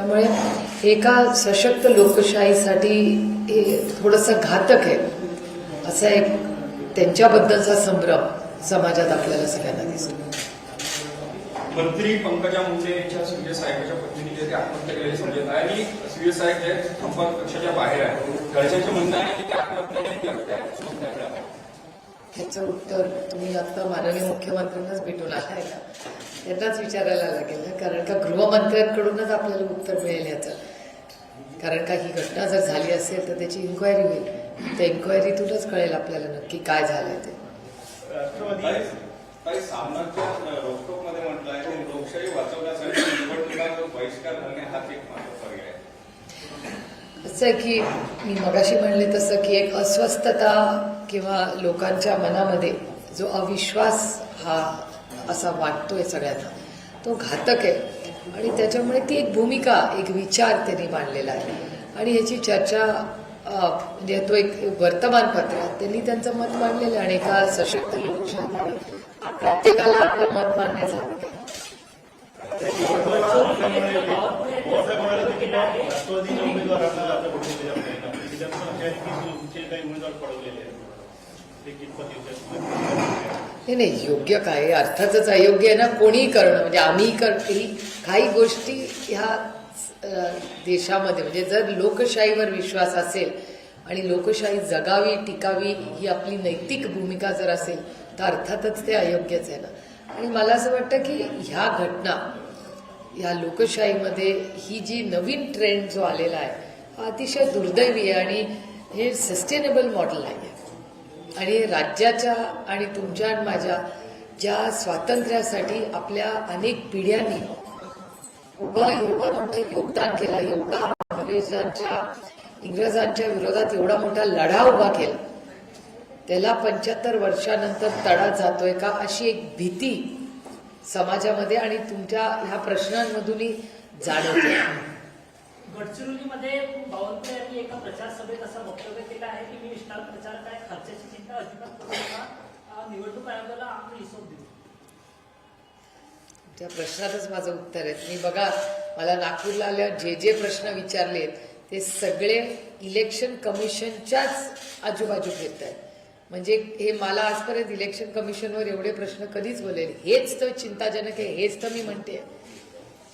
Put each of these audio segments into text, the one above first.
त्यामुळे एका सशक्त लोकशाहीसाठी हे थोडंसं घातक आहे. असा एक त्यांच्याबद्दलचा संभ्रम समाजात आपल्याला सगळ्यांना दिसतो. मंत्री पंकजा मुंडे यांच्या सूर्य साहेबांच्या पत्नीने जे आत्महत्या केलेले समजत आहे आणि सूर्य साहेब जे संपर्क कक्षाच्या बाहेर आहे घरच्यांचं म्हणणं आहे की ते आत्महत्या ह्याचं उत्तर तुम्ही आता माननीय मुख्यमंत्र्यांनाच भेटून आलाय का त्यांनाच विचारायला लागेल ना कारण का गृहमंत्र्यांकडूनच आपल्याला उत्तर मिळेल याचं. कारण का ही घटना जर झाली असेल तर त्याची इन्क्वायरी होईल. त्या इन्क्वायरीतूनच कळेल आपल्याला नक्की काय झालंय ते. असं आहे. की मी मगाशी म्हणले तसं की एक अस्वस्थता किंवा लोकांच्या मनामध्ये जो अविश्वास हा असा वाटतोय सगळ्यांना तो घातक आहे. आणि त्याच्यामुळे ती एक भूमिका एक विचार त्यांनी मांडलेला आहे. आणि ह्याची चर्चा म्हणजे तो एक वर्तमानपत्रात त्यांनी त्यांचं मत मांडलेलं आहे आणि एका सशक्त प्रत्येकाला आपलं मत मांडण्याचा नाही नाही योग्य काय? अर्थातच अयोग्य आहे ना कोणीही करणं. म्हणजे आम्ही करतील काही गोष्टी ह्या देशामध्ये म्हणजे जर लोकशाहीवर विश्वास असेल आणि लोकशाही जगावी टिकावी ही आपली नैतिक भूमिका जर असेल तर अर्थातच ते अयोग्यच आहे ना. आणि मला असं वाटतं की ह्या घटना या लोकशाहीमध्ये ही जी नवीन ट्रेंड जो आलेला आहे हा अतिशय दुर्दैवी आहे आणि हे सस्टेनेबल मॉडेल नाही आहे. आणि राज्याच्या आणि तुमच्या आणि माझ्या ज्या स्वातंत्र्यासाठी आपल्या अनेक पिढ्यांनी एवढं एवढं मोठं योगदान केला. एवढा इंग्रजांच्या इंग्रजांच्या विरोधात एवढा मोठा लढा उभा केला. त्याला पंच्याहत्तर वर्षानंतर तडा जातोय का अशी एक भीती समाजामध्ये आणि तुमच्या ह्या प्रश्नांमधूनही जाणवते. गडचिरोलीमध्ये बावनकुळे यांनी एका प्रचार सभेत असं वक्तव्य केलं आहे की मी स्टार प्रचारक आहे खर्चाची चिंता अजिबात करू नका. निवडणूक आयोगाला आम्ही हिशोब देऊ. त्या प्रश्नातच माझं उत्तर आहे. मी बघा मला नागपूरला आल्यावर जे जे प्रश्न विचारलेत ते सगळे इलेक्शन कमिशनच्याच आजूबाजू घेत आहेत. म्हणजे हे मला आजपर्यंत इलेक्शन कमिशनवर एवढे प्रश्न कधीच बोलेल हेच तर चिंताजनक आहे हेच तर मी म्हणते.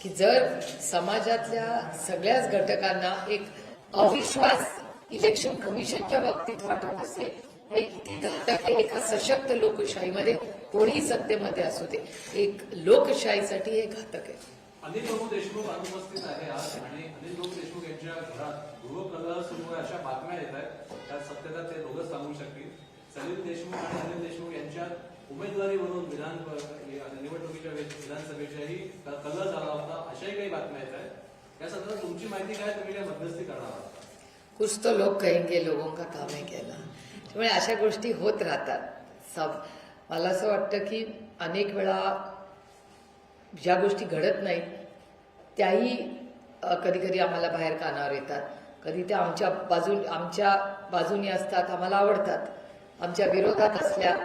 की जर समाजातल्या सगळ्याच घटकांना एक अविश्वास इलेक्शन कमिशनच्या बाबतीत वाटत असेल हे किती घातक आहे एका सशक्त लोकशाहीमध्ये कोणी सत्तेमध्ये असू दे. एक लोकशाहीसाठी हे घातक आहे. अनिल प्रभू देशमुख अनुपस्थित आहे आज आणि अनिल प्रभू देशमुख यांच्या घरात गृहकलह सुरू आहे अशा बातम्या येत आहेत. त्यात सत्यता ते दोघं सांगू शकतील. सलील देशमुख आणि अनिल देशमुख यांच्या उमेदवारी म्हणून विधान निवडणुकीच्या वेळेस विधानसभेच्याही कलर झाला होता अशाही काही बातम्या येत आहेत. या संदर्भात तुमची माहिती काय तुम्ही काय मध्यस्थी करणार आहात? कुछ तो लोग कहेंगे लोगों का काम है कहना त्यामुळे अशा गोष्टी होत राहतात. सब मला असं वाटतं की अनेक वेळा ज्या गोष्टी घडत नाहीत त्याही कधी कधी आम्हाला बाहेर कानावर येतात. कधी त्या आमच्या बाजू आमच्या बाजूनी असतात आम्हाला आवडतात. आमच्या विरोधात असल्या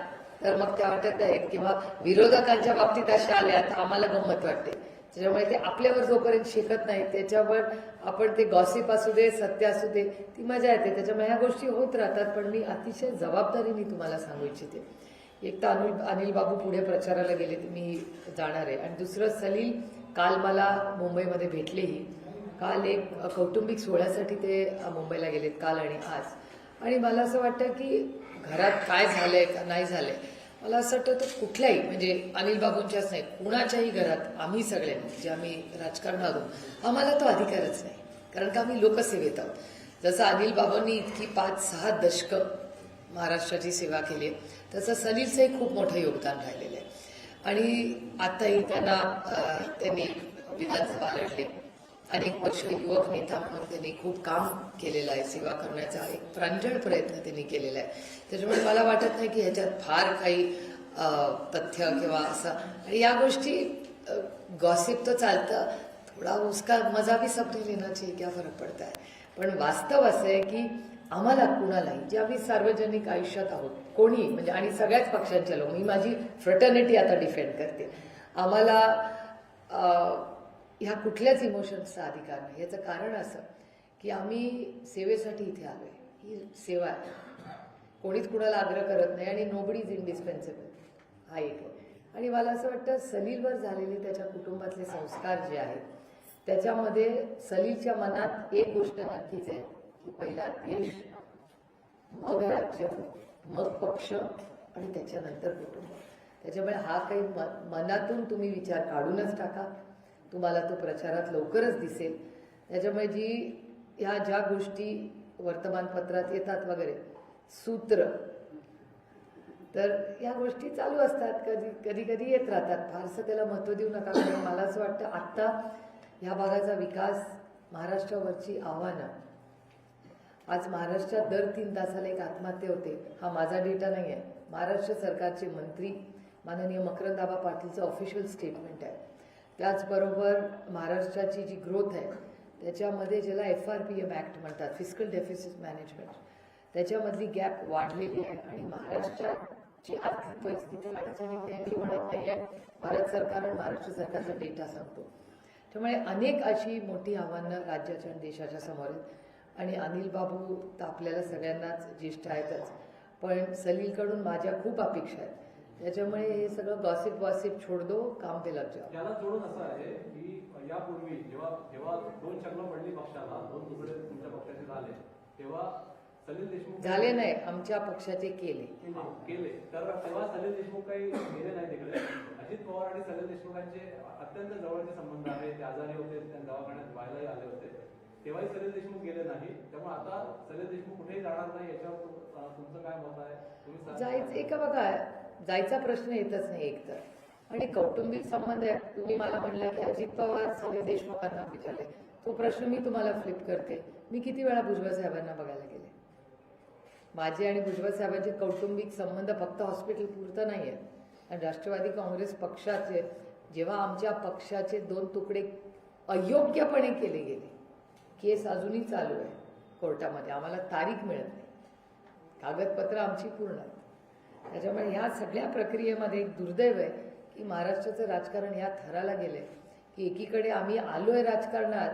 तर मग त्या वाटत आहेत किंवा विरोधकांच्या बाबतीत अशा आल्या तर आम्हाला गंमत वाटते. त्याच्यामुळे ते आपल्यावर जोपर्यंत शिकत नाही त्याच्यावर आपण ते गॉसिप असू दे सत्य असू दे ती मजा येते. त्याच्यामुळे ह्या गोष्टी होत राहतात पण मी अतिशय जबाबदारीने तुम्हाला सांगू इच्छिते. एक तर अनिल अनिल बाबू पुढे प्रचाराला गेले तर मी जाणार आहे. आणि दुसरं सलील काल मला मुंबईमध्ये भेटलेही. काल एक कौटुंबिक सोहळ्यासाठी ते मुंबईला गेलेत काल आणि आज. आणि मला असं वाटतं की घरात काय झालंय का नाही झालंय? मला असं वाटतं तर कुठल्याही म्हणजे अनिल बाबूंच्याच नाही कुणाच्याही घरात आम्ही सगळ्यांनी जे आम्ही राजकारण आहोत आम्हाला तो अधिकारच नाही. कारण का आम्ही लोकसेवेत आहोत. जसं अनिल बाबांनी इतकी पाच सहा दशकं महाराष्ट्राची सेवा केली आहे तसं सलीलचंही खूप मोठं योगदान राहिलेलं आहे. आणि आताही त्यांना त्यांनी विधानसभा लढली. अनेक वर्ष युवक नेता म्हणून त्यांनी खूप काम केलेलं आहे सेवा करण्याचा एक प्रांजळ प्रयत्न त्यांनी केलेला आहे. त्याच्यामुळे मला वाटत नाही की ह्याच्यात फार काही तथ्य किंवा असं. आणि या गोष्टी गॉसिप तर चालतं. थोडा उसका मजा भी सबने लेना चाहिए क्या फरक पडता है? पण वास्तव असं आहे की आम्हाला कुणालाही जे आम्ही सार्वजनिक आयुष्यात आहोत कोणी म्हणजे आणि सगळ्याच पक्षांच्या लोक मी माझी फ्रटर्निटी आता डिफेंड करते. आम्हाला ह्या कुठल्याच इमोशन्सचा अधिकार नाही. याचं कारण असं की आम्ही सेवेसाठी इथे आलो आहे ही सेवा आहे. कोणीच कुणाला आग्रह करत नाही आणि नोबडी इज इंडिस्पेन्सेबल हा एक आहे. आणि मला असं वाटतं सलीलवर झालेले त्याच्या कुटुंबातले संस्कार जे आहेत त्याच्यामध्ये सलीलच्या मनात एक गोष्ट नक्कीच आहे की पहिला देश मग राज्य मग पक्ष आणि त्याच्यानंतर कुटुंब. त्याच्यामुळे हा काही म- मनातून तुम्ही विचार काढूनच टाका. तुम्हाला तो प्रचारात लवकरच दिसेल. त्याच्यामुळे जी ह्या ज्या गोष्टी वर्तमानपत्रात येतात वगैरे सूत्र तर या गोष्टी चालू असतात. कधी कधी कधी येत राहतात. फारसं त्याला महत्त्व देऊ नका कारण मला असं वाटतं आत्ता ह्या भागाचा विकास महाराष्ट्रावरची आव्हानं. आज महाराष्ट्रात दर तीन तासाला एक आत्महत्या होते. हा माझा डेटा नाही आहे महाराष्ट्र सरकारचे मंत्री माननीय मकरंदाबा पाटीलचं ऑफिशियल स्टेटमेंट आहे. त्याचबरोबर महाराष्ट्राची जी ग्रोथ आहे त्याच्यामध्ये ज्याला F R P M act म्हणतात फिजिकल डेफिसिट मॅनेजमेंट त्याच्यामधली गॅप वाढलेली आहे. आणि महाराष्ट्राची आर्थिक परिस्थिती भारत सरकार आणि महाराष्ट्र सरकारचा डेटा सांगतो. त्यामुळे अनेक अशी मोठी आव्हानं राज्याच्या आणि देशाच्या समोर आहेत. आणि अनिल बाबू तर आपल्याला सगळ्यांनाच ज्येष्ठ आहेतच. पण सलीलकडून माझ्या खूप अपेक्षा आहेत. त्याच्यामुळे हे सगळं गॉसिप वॉसिप छोड दो काम पे लग जाओ याला जोडून असं आहे की यापूर्वी जेव्हा जेव्हा दोन चक्र पडली पक्षाला दोन तुकडे तुमच्या पक्षाचे झाले तेव्हा सलील देशमुख झाले नाही आमच्या पक्षाचे केले. केले तर तेव्हा सलील देशमुख काही गेले नाही तिकडे. अजित पवार आणि सलील देशमुखांचे अत्यंत जवळचे संबंध आहे. ते आजारी होते त्या दवाखान्यात व्हायलाही आले होते. तेव्हाही सलील देशमुख गेले नाही. त्यामुळे आता सलील देशमुख कुठेही जाणार नाही याच्यावर तुमचं काय मत आहे? जायचं एका बघा जायचा प्रश्न येतच नाही एकतर. आणि कौटुंबिक संबंध आहे तुम्ही मला म्हणलं की अजित पवार सगळे देशमुखांना विचारले. तो प्रश्न मी तुम्हाला फ्लिप करते. मी किती वेळा भुजबळ साहेबांना बघायला गेले? माझे आणि भुजबळ साहेबांचे कौटुंबिक संबंध फक्त हॉस्पिटल पुरतं नाही आहेत आणि राष्ट्रवादी काँग्रेस पक्षाचे जेव्हा आमच्या पक्षाचे दोन तुकडे अयोग्यपणे केले गेले केस अजूनही चालू आहे कोर्टामध्ये. आम्हाला तारीख मिळत नाही. कागदपत्र आमची पूर्ण आहेत. त्याच्यामुळे ह्या सगळ्या प्रक्रियेमध्ये एक दुर्दैव आहे की महाराष्ट्राचं राजकारण ह्या थराला गेलंय. की एकीकडे आम्ही आलोय राजकारणात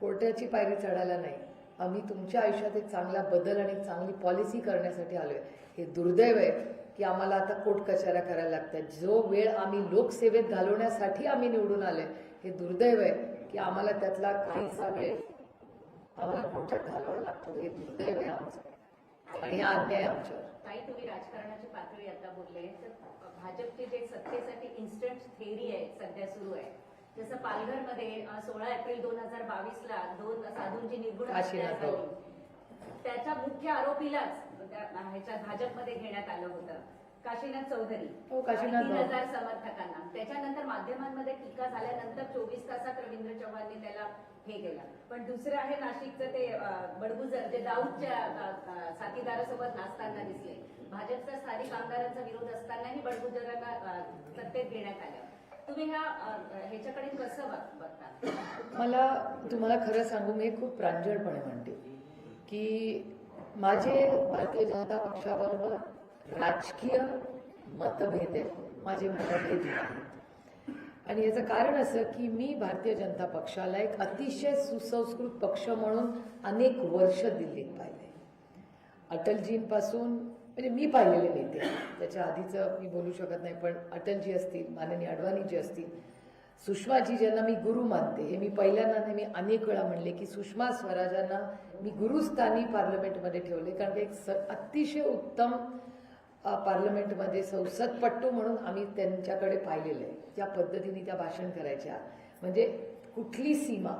कोर्टाची पायरी चढायला नाही. आम्ही तुमच्या आयुष्यात एक चांगला बदल आणि चांगली पॉलिसी करण्यासाठी आलोय. हे दुर्दैव आहे की आम्हाला आता कोर्ट कचऱ्या करायला लागतात. जो वेळ आम्ही लोकसेवेत घालवण्यासाठी आम्ही निवडून आलोय हे दुर्दैव आहे की आम्हाला त्यातला काहीसा वेळ आम्हाला कोर्टात घालवावा लागतो. हे दुर्दैव आहे आमचं. हा काही तुम्ही राजकारणाची पातळी आता बोलले. तर भाजपचे जे सत्तेसाठी इन्स्टंट थेअरी आहे सध्या सुरू आहे. जसं पालघरमध्ये सोळा एप्रिल दोन हजार बावीस ला दोन साधूंची निर्गुण. झाली. त्याच्या मुख्य आरोपीलाच ह्याच्यात भाजपमध्ये घेण्यात आलं होतं. काशीनाथ चौधरी. हो, काशीनाथ तीन. हजार समर्थकांना. त्याच्यानंतर माध्यमांमध्ये टीका झाल्यानंतर चोवीस तासात रवींद्र चव्हाणने त्याला हे केला. पण दुसरं आहे नाशिकचं ते बडगुजर जे दाऊदच्या साथीदारासोबत नाचताना दिसले. भाजपचा स्थानिक आमदारांचा विरोध असतानाही बडगुजरांना सत्तेत घेण्यात आलं. तुम्ही ह्या ह्याच्याकडे कसं बघता? मला तुम्हाला खरं सांगू मी खूप प्रांजळपणे म्हणते की माझे भारतीय जनता पक्षाबरोबर राजकीय मतभेद आहेत. माझे मतभेद नाहीत आणि याचं कारण असं की मी भारतीय जनता पक्षाला एक अतिशय सुसंस्कृत पक्ष म्हणून अनेक वर्ष दिल्लीत पाहिले. अटलजींपासून म्हणजे मी पाहिलेले नेते त्याच्या आधीचं मी बोलू शकत नाही पण अटलजी असतील माननीय अडवाणीजी असतील सुषमाजी ज्यांना मी गुरु मानते हे मी पहिल्यांदा नाही मी अनेक वेळा म्हणले की सुषमा स्वराजांना मी गुरुस्थानी पार्लमेंटमध्ये ठेवले कारण की एक स अतिशय उत्तम पार्लमेंटमध्ये संसदपट्टू म्हणून आम्ही त्यांच्याकडे पाहिलेलं आहे. ज्या पद्धतीने त्या भाषण करायच्या. म्हणजे कुठली सीमा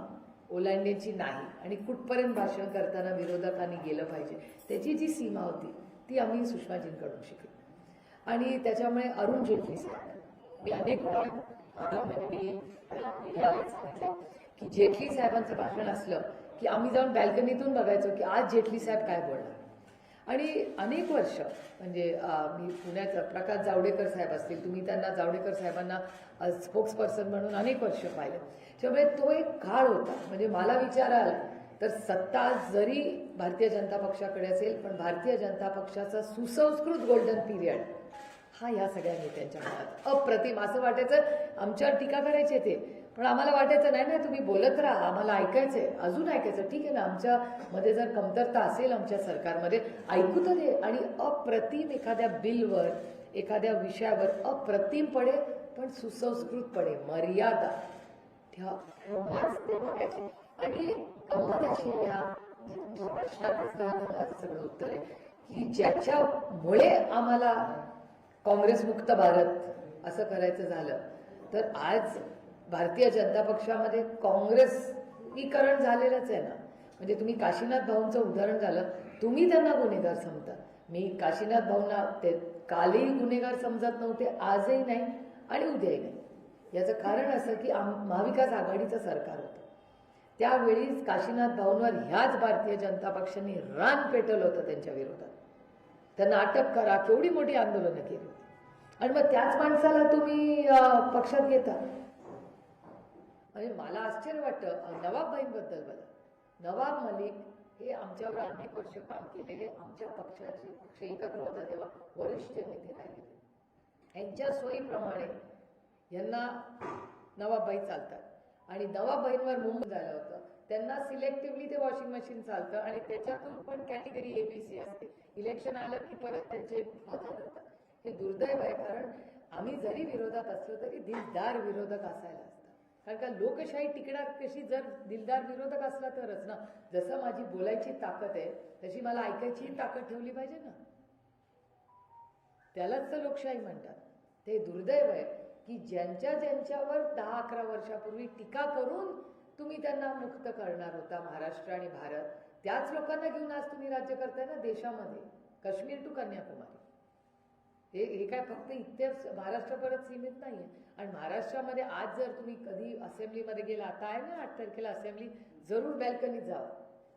ओलांडण्याची नाही आणि कुठपर्यंत भाषण करताना विरोधकांनी गेलं पाहिजे त्याची जी सीमा होती ती आम्ही सुषमाजींकडून शिकलो. आणि त्याच्यामुळे अरुण जेटली साहेब मी अनेक की जेटली साहेबांचं भाषण असलं की आम्ही जाऊन बॅल्कनीतून बघायचो की आज जेटली साहेब काय बोलणार. आणि अनेक वर्ष म्हणजे मी पुण्याचा प्रकाश जावडेकर साहेब असतील तुम्ही त्यांना जावडेकर साहेबांना स्पोक्स पर्सन म्हणून अनेक वर्ष पाहिलं. त्यामुळे तो एक काळ होता. म्हणजे मला विचाराल तर सत्ता जरी भारतीय जनता पक्षाकडे असेल पण भारतीय जनता पक्षाचा सुसंस्कृत गोल्डन पिरियड हा ह्या सगळ्या नेत्यांच्या मनात अप्रतिम. असं वाटायचं आमच्यावर टीका करायचे ते. पण आम्हाला वाटायचं नाही ना तुम्ही बोलत राहा आम्हाला ऐकायचंय अजून ऐकायचं ठीक आहे ना आमच्या मध्ये जर कमतरता असेल आमच्या सरकारमध्ये ऐकू तर दे. आणि अप्रतिम एखाद्या बिलवर एखाद्या विषयावर अप्रतिमपणे पण सुसंस्कृतपणे मर्यादा ठेवा. आणि सगळं उत्तर आहे. की ज्याच्यामुळे आम्हाला काँग्रेस मुक्त भारत असं करायचं झालं तर आज भारतीय जनता पक्षामध्ये काँग्रेसीकरण झालेलंच आहे ना. म्हणजे तुम्ही काशीनाथ भाऊंचं उदाहरण झालं तुम्ही त्यांना गुन्हेगार समजा. मी काशीनाथ भाऊंना ते कालही गुन्हेगार समजत नव्हते आजही नाही आणि उद्याही नाही. याचं कारण असं की आम महाविकास आघाडीचं सरकार होतं. त्यावेळी काशीनाथ भाऊंवर ह्याच भारतीय जनता पक्षाने रान पेटवलं होतं त्यांच्या विरोधात. त्यांना अटक करा केवढी मोठी आंदोलनं केली. आणि मग त्याच माणसाला तुम्ही पक्षात घेता. म्हणजे मला आश्चर्य वाटतं नवाबबाईंबद्दल बघा. नवाब मलिक हे आमच्यावर अनेक वर्ष काम केलेले आमच्या पक्षाचे पक्ष एकत्र होता तेव्हा वरिष्ठ नेते राहिले. यांच्या सोयीप्रमाणे यांना नवाबबाई चालतात. आणि नवाबाईंवर मुंबई झालं होतं. त्यांना सिलेक्टिव्हली ते वॉशिंग मशीन चालतं आणि त्याच्यातून पण कॅटेगरी एबीसी असते. इलेक्शन आलं की परत त्यांचे हे दुर्दैव आहे कारण आम्ही जरी विरोधात असलो तरी दिलदार विरोधक असायला असतात कारण का लोकशाही टिकणार कशी जर दिलदार विरोधक असला तरच ना जसं माझी बोलायची ताकद आहे तशी मला ऐकायचीही ताकद ठेवली पाहिजे ना. त्यालाच तर लोकशाही म्हणतात. ते दुर्दैव आहे की ज्यांच्या ज्यांच्यावर दहा अकरा वर्षापूर्वी टीका करून तुम्ही त्यांना मुक्त करणार होता महाराष्ट्र आणि भारत त्याच लोकांना घेऊन आज तुम्ही राज्य करताय ना देशामध्ये. काश्मीर टू कन्याकुमारी. हे हे काय फक्त इथेच महाराष्ट्रापर्यंत सीमित नाही आहे आणि महाराष्ट्रामध्ये आज जर तुम्ही कधी असेंब्लीमध्ये गेला आता आहे ना आठ तारखेला असेंब्ली जरूर बॅल्कनीत जावं.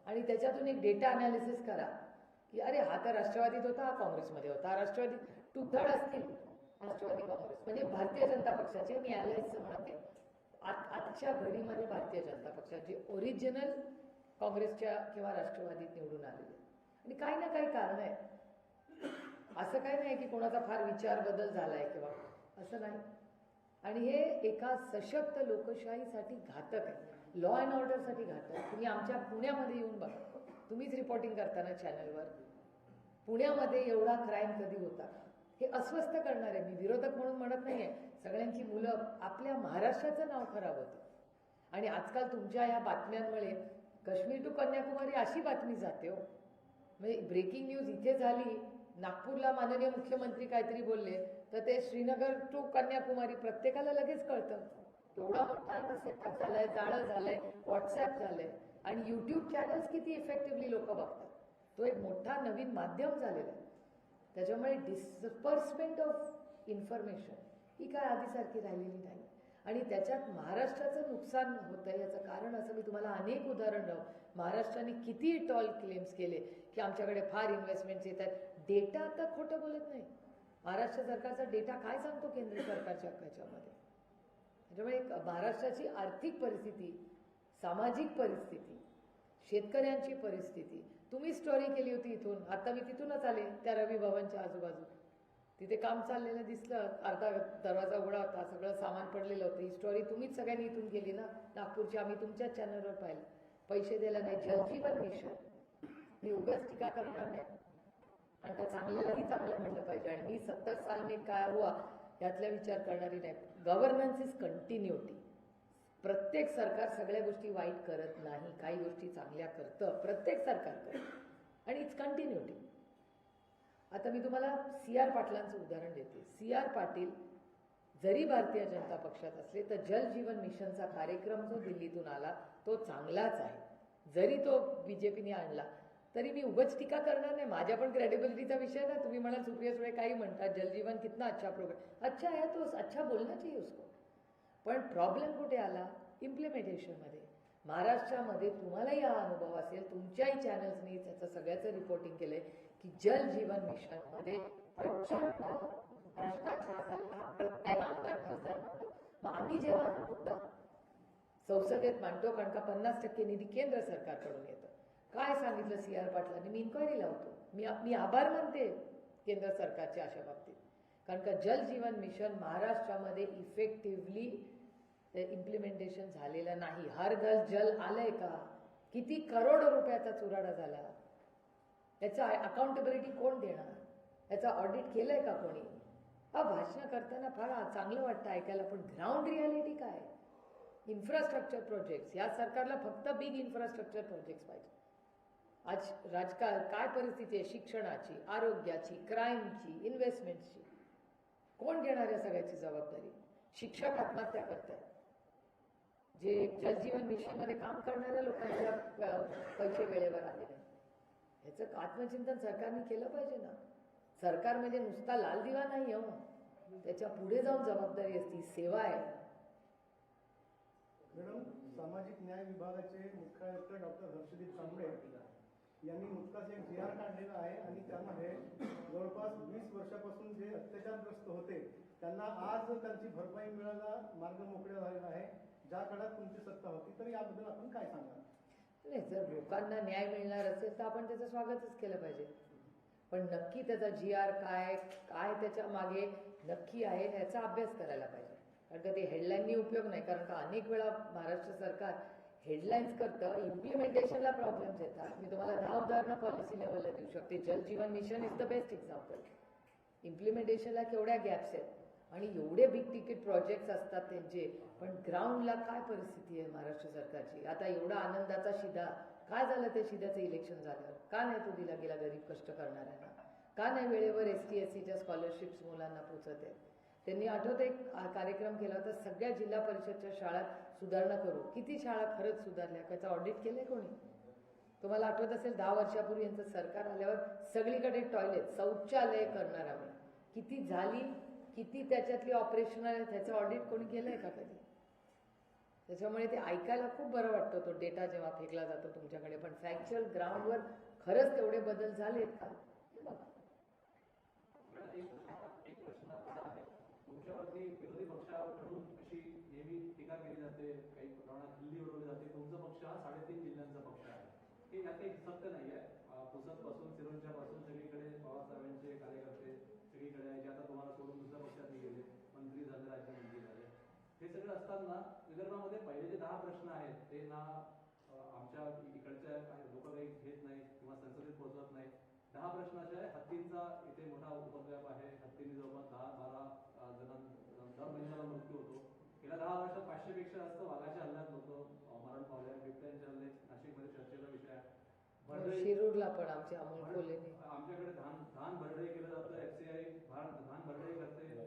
आणि त्याच्यातून एक डेटा अनालिसिस करा. की अरे हा तर राष्ट्रवादीत होता हा काँग्रेसमध्ये होता. हा राष्ट्रवादी टू असतील. राष्ट्रवादी काँग्रेस. म्हणजे भारतीय जनता पक्षाचे मी अलायन्स म्हणते. आत- आजच्या घडीमध्ये भारतीय जनता पक्षाचे ओरिजिनल काँग्रेसच्या किंवा राष्ट्रवादीत निवडून आलेले. आणि काही ना काही कारण आहे. असं काही नाही की कोणाचा फार विचार बदल झालाय किंवा असं नाही. आणि हे एका सशक्त लोकशाहीसाठी घातक आहे. लॉ अँड ऑर्डरसाठी घातक तुम्ही आमच्या पुण्यामध्ये येऊन बघा. तुम्हीच रिपोर्टिंग करताना चॅनलवर पुण्यामध्ये एवढा क्राईम कधी होता? हे अस्वस्थ करणार. आहे मी विरोधक म्हणून म्हणत नाहीये. सगळ्यांची मुलं आपल्या महाराष्ट्राचं नाव खराब होतं. आणि आजकाल तुमच्या या बातम्यांमुळे काश्मीर टू कन्याकुमारी अशी बातमी जाते हो. म्हणजे ब्रेकिंग न्यूज इथे झाली नागपूरला माननीय मुख्यमंत्री काहीतरी बोलले तर ते श्रीनगर टू कन्याकुमारी प्रत्येकाला लगेच कळतं. एवढा मोठा आता setup झालाय जाळं झालंय व्हॉट्सअप झालंय. आणि युट्यूब चॅनल्स किती इफेक्टिव्हली लोक बघतात. तो एक मोठा नवीन माध्यम झालेला आहे. त्याच्यामुळे डिस्पर्समेंट ऑफ इन्फॉर्मेशन ही काय आधीसारखी राहिलेली नाही. आणि त्याच्यात महाराष्ट्राचं नुकसान होतं याचं कारण असं मी तुम्हाला अनेक उदाहरण राहू महाराष्ट्राने किती टॉल क्लेम्स केले की आमच्याकडे फार इन्व्हेस्टमेंट्स येत आहेत. डेटा आता खोटं बोलत नाही. महाराष्ट्र सरकारचा डेटा काय सांगतो केंद्र सरकारच्या याच्यामध्ये त्याच्यामुळे महाराष्ट्राची आर्थिक परिस्थिती सामाजिक परिस्थिती शेतकऱ्यांची परिस्थिती. तुम्ही स्टोरी केली होती इथून. आता मी तिथूनच आले त्या रवी भवनच्या आजूबाजू. तिथे काम चाललेलं दिसलं. अर्धा दरवाजा उघडा होता. सगळं सामान पडलेलं होतं. ही स्टोरी तुम्हीच सगळ्यांनी इथून गेली ना? नागपूरची आम्ही तुमच्याच चॅनलवर पाहिलं. पैसे द्यायला नाही. जलजीवन मिशन मी उगाच टीका करणार नाही. आणि त्या चांगल्यालाही चांगलं म्हणलं पाहिजे. आणि मी सत्तर साल मी काय हुआ यातला विचार करणारी नाही. गव्हर्नन्स इज कंटिन्युटी प्रत्येक सरकार सगळ्या गोष्टी वाईट करत नाही काही गोष्टी चांगल्या करतं प्रत्येक सरकार करतं. आणि इट्स कंटिन्युटी आता मी तुम्हाला सी आर पाटलांचं उदाहरण देते. सी आर पाटील जरी भारतीय जनता पक्षात असले तर जल जीवन मिशनचा कार्यक्रम जो दिल्लीतून आला तो चांगलाच आहे. जरी तो बीजेपीने आणला तरी मी उगाच टीका करणार नाही. माझ्या पण क्रेडिबिलिटीचा विषय ना तुम्ही म्हणाल सुप्रिया सुळे काही म्हणतात जलजीवन कितना अच्छा प्रोग्राम अच्छा आहे तो अच्छा बोलना चाहिए उसको. पण प्रॉब्लेम कुठे आला? इम्प्लिमेंटेशनमध्ये महाराष्ट्रामध्ये तुम्हालाही हा अनुभव असेल तुमच्याही चॅनल्सनी त्याचं सगळ्याचं रिपोर्टिंग केलंय की जल जीवन मिशनमध्ये आम्ही जेव्हा संसदेत मांडतो कारण का पन्नास टक्के निधी केंद्र सरकारकडून येतो. काय सांगितलं सी आर पाटलांनी? मी इन्क्वायरी लावतो. मी मी आभार मानते केंद्र सरकारचे अशा बाबतीत. कारण का जल जीवन मिशन महाराष्ट्रामध्ये इफेक्टिव्हली इम्प्लिमेंटेशन झालेलं नाही. हर घर जल आलंय का? किती करोड रुपयाचा चुराडा झाला? याचा अकाउंटेबिलिटी कोण देणार? याचा ऑडिट केलंय का कोणी? हा भाषण करताना फार चांगलं वाटतं ऐकायला पण ग्राउंड रियालिटी काय? इन्फ्रास्ट्रक्चर प्रोजेक्ट्स या सरकारला फक्त बिग इन्फ्रास्ट्रक्चर प्रोजेक्ट्स पाहिजे. आज राजकारण काय परिस्थिती आहे? शिक्षणाची आरोग्याची क्राईमची इन्व्हेस्टमेंटची कोण घेणार या सगळ्याची जबाबदारी? शिक्षक आत्महत्या करतात. जे जलजीवन मिशनमध्ये काम करणाऱ्या लोकांच्या पैसे वेळेवर आले नाही ह्याचं आत्मचिंतन सरकारने केलं पाहिजे ना. सरकार म्हणजे नुसता लाल दिवा नाही हो. त्याच्या पुढे जाऊन जबाबदारी असती सेवा आहे. मॅडम सामाजिक न्याय विभागाचे मुख्य आयुक्त डॉक्टर हर्षदीप कांबळे यांनी नुकताच एक जी आर काढलेला आहे आणि त्यामध्ये जवळपास वीस वर्षापासून जे अत्याचारग्रस्त होते त्यांना आज त्यांची भरपाई मिळायला मार्ग मोकळा झालेला आहे. ज्या काळात तुमची सत्ता होती तर याबद्दल आपण काय सांगाल? नाही जर लोकांना न्याय मिळणार असेल तर आपण त्याचं स्वागतच केलं पाहिजे. पण नक्की त्याचा जी आर काय काय त्याच्यामागे नक्की आहे याचा अभ्यास करायला पाहिजे. कारण का ते हेडलाईननी उपयोग नाही कारण का अनेक वेळा महाराष्ट्र सरकार हेडलाईन्स करतं इम्प्लिमेंटेशनला प्रॉब्लेम्स येतात. मी तुम्हाला दहा उदाहरणं पॉलिसी लेवलला देऊ शकते. Jal Jeevan mission is the best example इम्प्लिमेंटेशनला केवढ्या गॅप्स आहेत? आणि एवढे बिग तिकीट प्रोजेक्ट्स असतात त्यांचे. पण ग्राउंडला काय परिस्थिती आहे महाराष्ट्र सरकारची? आता एवढा आनंदाचा शिदा काय झालं त्या शिद्याचं इलेक्शन झाल्यावर? का नाही तो दिला गेला गरीब कष्ट करणाऱ्यांना? का नाही वेळेवर एस टी एस सीच्या स्कॉलरशिप्स मुलांना पोचत आहेत? त्यांनी आठवत एक कार्यक्रम केला होता सगळ्या जिल्हा परिषदच्या शाळात सुधारणा करू. किती शाळा खरंच सुधारल्या? त्याचं ऑडिट केलंय कोणी? तुम्हाला आठवत असेल दहा वर्षापूर्वी यांचं सरकार आल्यावर सगळीकडे टॉयलेट शौचालय करणार आम्ही. किती झाली? किती त्याच्यातली ऑपरेशनल आहे? त्याचं ऑडिट कोणी केलंय का कधी? त्याच्यामुळे ते ऐकायला खूप बरं वाटतं तो डेटा जेव्हा फेकला जातो तुमच्याकडे. पण फॅक्च्युअल ग्राउंडवर खरंच तेवढे बदल झालेत का? हे बघा. एक एक प्रश्न असा आहे तुमच्यावरती विरोधी पक्षाकडून अशी नेहमी टीका केली जाते काही प्रमाणात हिल्ली उडवली जाते तुमचा पक्ष हा साडेतीन जिल्ह्यांचा पक्ष आहे हे यात एक सत्य नाही आहे पुसदपासून सिरोंच्या पासून सगळीकडे पवारसाहेबांचे कार्यकर्ते सगळीकडे आहे जे आता तुम्हाला सोडून दुसऱ्या पक्षात गेले मंत्री झाले राज्यमंत्री झाले हे सगळं असताना विदर्भामध्ये पहिले जे दहा प्रश्न आहेत ते ना आमच्या इकडच्या लोक काही घेत नाही किंवा संसदेत पोहोचवत नाही दहा प्रश्न असे आहे हत्तींचा इथे मोठा उपद्रव आहे. हत्तींनी जवळपास दहा बारा जणां दर महिन्याला मृत्यू होतो. गेल्या दहा वर्षात पाचशे पेक्षा जास्त वाघाच्या हल्ल्यात होतो मरण पावले बिबट्यांचे हल्ले नाशिकमध्ये चर्चेचा विषय आहे. शिरूरला पण आमचे अमोल कोल्हेने आमच्याकडे धान धान भरडई केलं जातं एफसीआय धान भरडई करते हे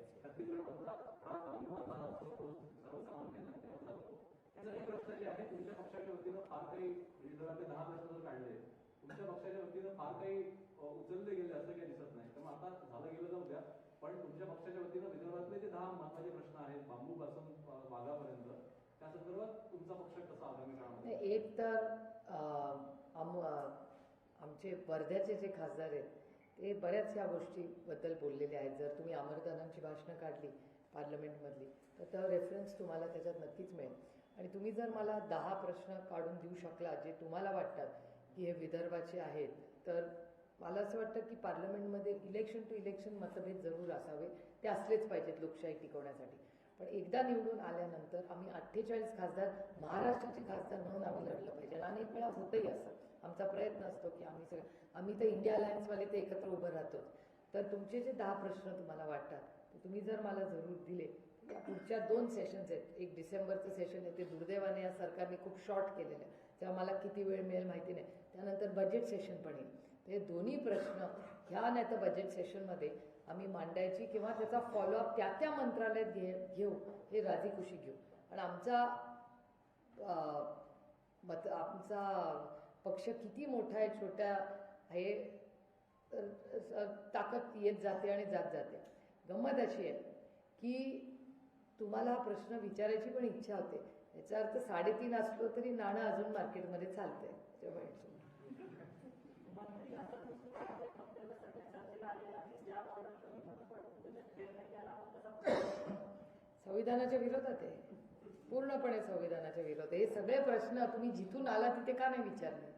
तुमच्या पक्षाच्या वतीनं फार काही विदर्भातले दहा प्रश्न जर काढले तुमच्या पक्षाच्या वतीनं फार काही उचलले गेले असं काही दिसत नाही त्यामुळे आता झालं गेलं जाऊ द्या पण तुमच्या पक्षाच्या वतीनं विदर्भातले जे दहा महत्त्वाचे प्रश्न आहेत बांबू पासून वाघापर्यंत एक तर आम आमचे वर्ध्याचे जे खासदार आहेत ते बऱ्याच ह्या गोष्टीबद्दल बोललेले आहेत. जर तुम्ही अमरदानांची भाषणं काढली पार्लमेंटमधली तर तो रेफरन्स तुम्हाला त्याच्यात नक्कीच मिळेल. आणि तुम्ही जर मला दहा प्रश्न काढून देऊ शकला जे तुम्हाला वाटतात की हे विदर्भाचे आहेत तर मला असं वाटतं की पार्लमेंटमध्ये इलेक्शन टू इलेक्शन मतभेद जरूर असावे. ते असलेच पाहिजेत लोकशाही टिकवण्यासाठी. पण एकदा निवडून आल्यानंतर आम्ही अठ्ठेचाळीस खासदार महाराष्ट्राचे खासदार म्हणून आम्ही लढलं पाहिजे. आणि अनेक वेळा होतंही असं. आमचा प्रयत्न असतो की आम्ही सगळं आम्ही तर इंडिया अलायन्सवाले ते एकत्र उभं राहतो. तर तुमचे जे दहा प्रश्न तुम्हाला वाटतात ते तुम्ही जर मला जरूर दिले तर या पुढच्या दोन सेशन्स आहेत. एक डिसेंबरचं सेशन आहे ते दुर्दैवाने या सरकारने खूप शॉर्ट केलेलं आहे. तेव्हा मला किती वेळ मिळेल माहिती नाही. त्यानंतर बजेट सेशन पण येईल. तर हे दोन्ही प्रश्न ह्या नाही तर बजेट सेशनमध्ये आम्ही मांडायची किंवा त्याचा फॉलोअप त्या त्या मंत्रालयात घे घेऊ हे राजी खुशी घेऊ. आणि आमचा मत आमचा पक्ष किती मोठा आहे छोट्या हे ताकद येत जाते आणि जात जाते. गंमत अशी आहे की तुम्हाला हा प्रश्न विचारायची पण इच्छा होते. याचा अर्थ साडेतीन असलो तरी नाणं अजून मार्केटमध्ये चालतंय. संविधानाच्या विरोधात आहे. पूर्णपणे संविधानाच्या विरोधात हे सगळे प्रश्न तुम्ही जिथून आला तिथे का नाही विचारले?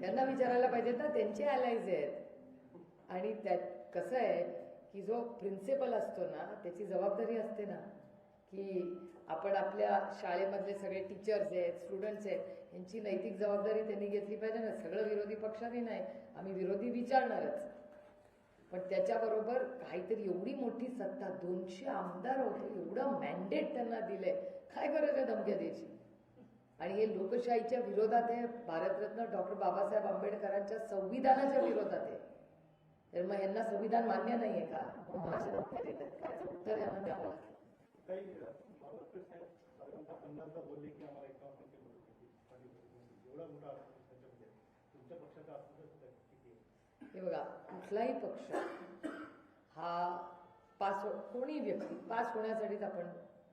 त्यांना विचारायला पाहिजेत ना त्यांचे अलाइज आहेत. आणि त्यात कसं आहे की जो प्रिन्सिपल असतो ना त्याची जबाबदारी असते ना की आपण आपल्या शाळेमधले सगळे टीचर्स आहेत स्टुडंट्स आहेत यांची नैतिक जबाबदारी त्यांनी घेतली पाहिजे ना. सगळं विरोधी पक्षाने नाही. आम्ही विरोधी विचारणारच. पण त्याच्याबरोबर काहीतरी एवढी मोठी सत्ता दोनशे आमदार होते एवढं मॅन्डेट त्यांना दिलंय. काय गरज आहे धमक्या द्यायची? आणि हे लोकशाहीच्या विरोधात आहे भारतरत्न डॉक्टर बाबासाहेब आंबेडकरांच्या संविधानाच्या विरोधात आहे. तर मग यांना संविधान मान्य नाहीये का? अशा उत्तर यांना द्यावं लागेल. काही बाबासाहेब साधारणतः पन्नासदा बोलले की आम्हाला एकावन्न टक्के मदत होती. आणि एवढा मोठा आरक्षण त्याच्यामध्ये तुमच्या पक्षाचा असं किती आहे हे बघा कुठलाही पक्ष हा पास कोणी व्यक्ती पास होण्यासाठीच आपण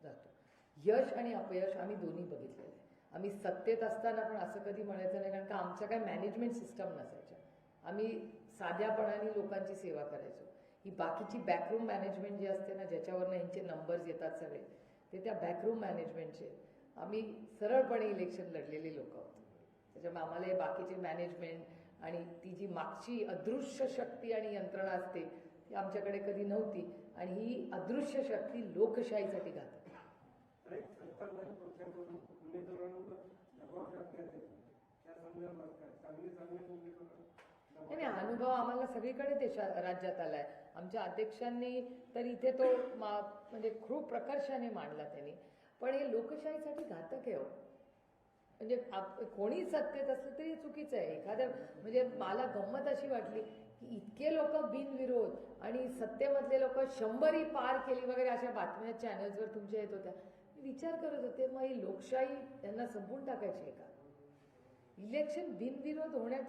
जातो. यश आणि अपयश आम्ही दोन्ही बघितलेलं आहे. आम्ही सत्तेत असताना पण असं कधी म्हणायचं नाही कारण का आमच्या काय मॅनेजमेंट सिस्टम नसायच्या. आम्ही साध्यापणाने लोकांची सेवा करायचो. ही बाकीची बॅकरूम मॅनेजमेंट जी असते ना ज्याच्यावरनं यांचे नंबर्स येतात सगळे ते त्या बॅकरूम मॅनेजमेंटचे आम्ही सरळपणे इलेक्शन लढलेले लोक आहोत. त्याच्यामुळे आम्हाला हे बाकीचे मॅनेजमेंट आणि ती जी मागची अदृश्य शक्ती आणि यंत्रणा असते ती आमच्याकडे कधी नव्हती. आणि ही अदृश्य शक्ती लोकशाहीसाठी घातक नाही अनुभव आम्हाला सगळीकडे देशात राज्यात आलाय. आमच्या अध्यक्षांनी तर इथे तो म्हणजे खूप प्रकर्षाने मांडला त्यांनी. पण हे लोकशाहीसाठी घातक आहे हो. म्हणजे आप- कोणी सत्तेत असलं तरी चुकीचं आहे. एखाद्या म्हणजे मला गंमत अशी वाटली की इतके लोक बिनविरोध आणि सत्तेमधले लोक शंभरी पार केली वगैरे अशा बातम्या चॅनल्सवर तुमच्या येत होत्या. मी विचार करत होते मग ही लोकशाही त्यांना संपून टाकायची आहे का? इलेक्शन बिनविरोध होण्यात